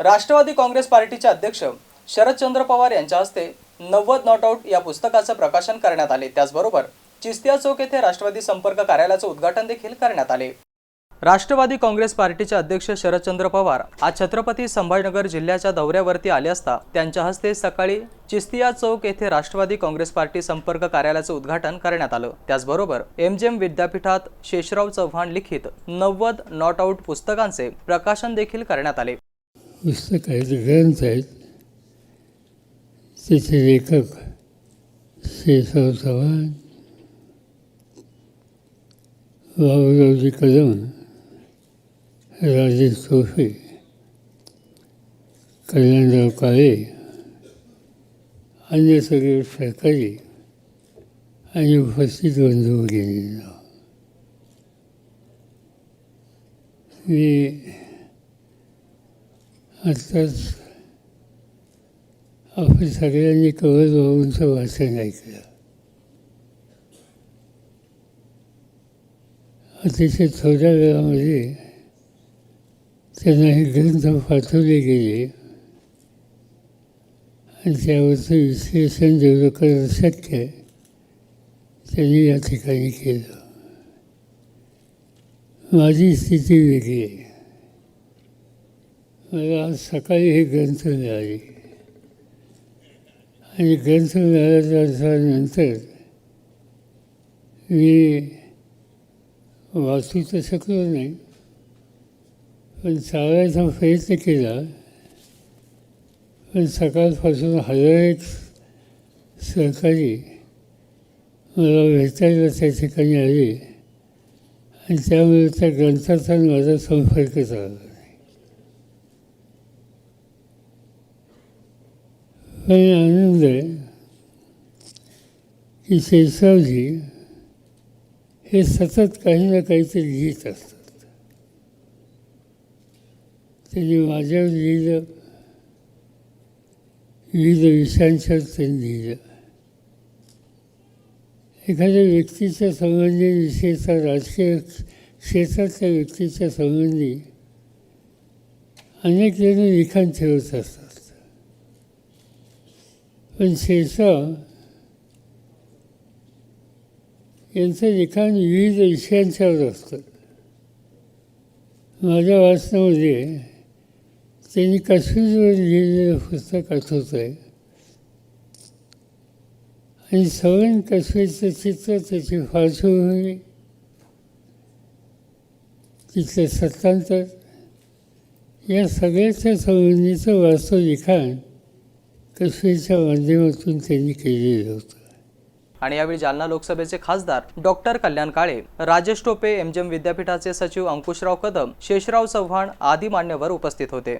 राष्ट्रवादी काँग्रेस पार्टीचे अध्यक्ष शरदचंद्र पवार यांच्या हस्ते नव्वद नॉट आऊट या पुस्तकाचं प्रकाशन करण्यात आले. त्याचबरोबर चिस्तिया चौक येथे राष्ट्रवादी संपर्क कार्यालयाचं उद्घाटन देखील करण्यात आले. राष्ट्रवादी काँग्रेस पार्टीचे अध्यक्ष शरदचंद्र पवार आज छत्रपती संभाजीनगर जिल्ह्याच्या दौऱ्यावरती आले असता त्यांच्या हस्ते सकाळी चिस्तिया चौक येथे राष्ट्रवादी काँग्रेस पार्टी संपर्क कार्यालयाचं उद्घाटन करण्यात आलं. त्याचबरोबर एमजेएम विद्यापीठात शेषराव चव्हाण लिखित नव्वद नॉट आऊट पुस्तकांचे प्रकाशन देखील करण्यात आले. पुस्तक आहेत ग्रंथ आहेत. त्याचे लेखक शेषराव चव्हाण बाबूरावजी कदम राजेश सोफे कल्याणराव काळे अन्य सगळे सरकारी आणि उपस्थित बंधू वगैरे. मी आत्ताच आपण सगळ्यांनी कवच भाऊंचं वाचन ऐकलं. अतिशय थोड्या वेळामध्ये त्यांना हे ग्रंथ पाठवले गेले. आणि त्यावरचं विश्लेषण जेवढं करणं शक्य त्यांनी या ठिकाणी केलं. माझी स्थिती वेगळी आहे. मला आज सकाळी हे ग्रंथ मिळाले आणि ग्रंथ मिळाल्यानंतर मी वाचू तर शकलो नाही पण चालायचा प्रयत्न केला. पण सकाळपासून हजार एक सहकारी मला भेटायला त्या ठिकाणी आले आणि त्यामुळे त्या ग्रंथाचा माझा संपर्क झाला. पण आनंद आहे की शेषावजी हे सतत काही ना काहीतरी लिहित असतात. त्यांनी माझ्यावर लिहिलं विविध विषयांच्यावर त्यांनी लिहिलं. एखाद्या व्यक्तीच्या संबंधी विशेषतः राजकीय क्षेत्रातल्या व्यक्तीच्या संबंधी अनेक जण लिखाण ठेवत असतात. पण शेषराव यांचं लिखाण विविध विषयांच्यावर असतं. माझ्या वाचनामध्ये त्यांनी काश्मीरवर लिहिलेलं पुस्तक आठवत आहे आणि सवयन काश्मीरचं चित्र त्याची पार्श्वभूमी तिथलं सत्तांतर या सगळ्याच्या संबंधीचं वास्तव लिखाण काश्मीरच्या माध्यमातून त्यांनी केलेलं होतं. आणि यावेळी जालना लोकसभेचे खासदार डॉक्टर कल्याण काळे राजेश टोपे एमजीएम विद्यापीठाचे सचिव अंकुशराव कदम शेषराव चव्हाण आदी मान्यवर उपस्थित होते.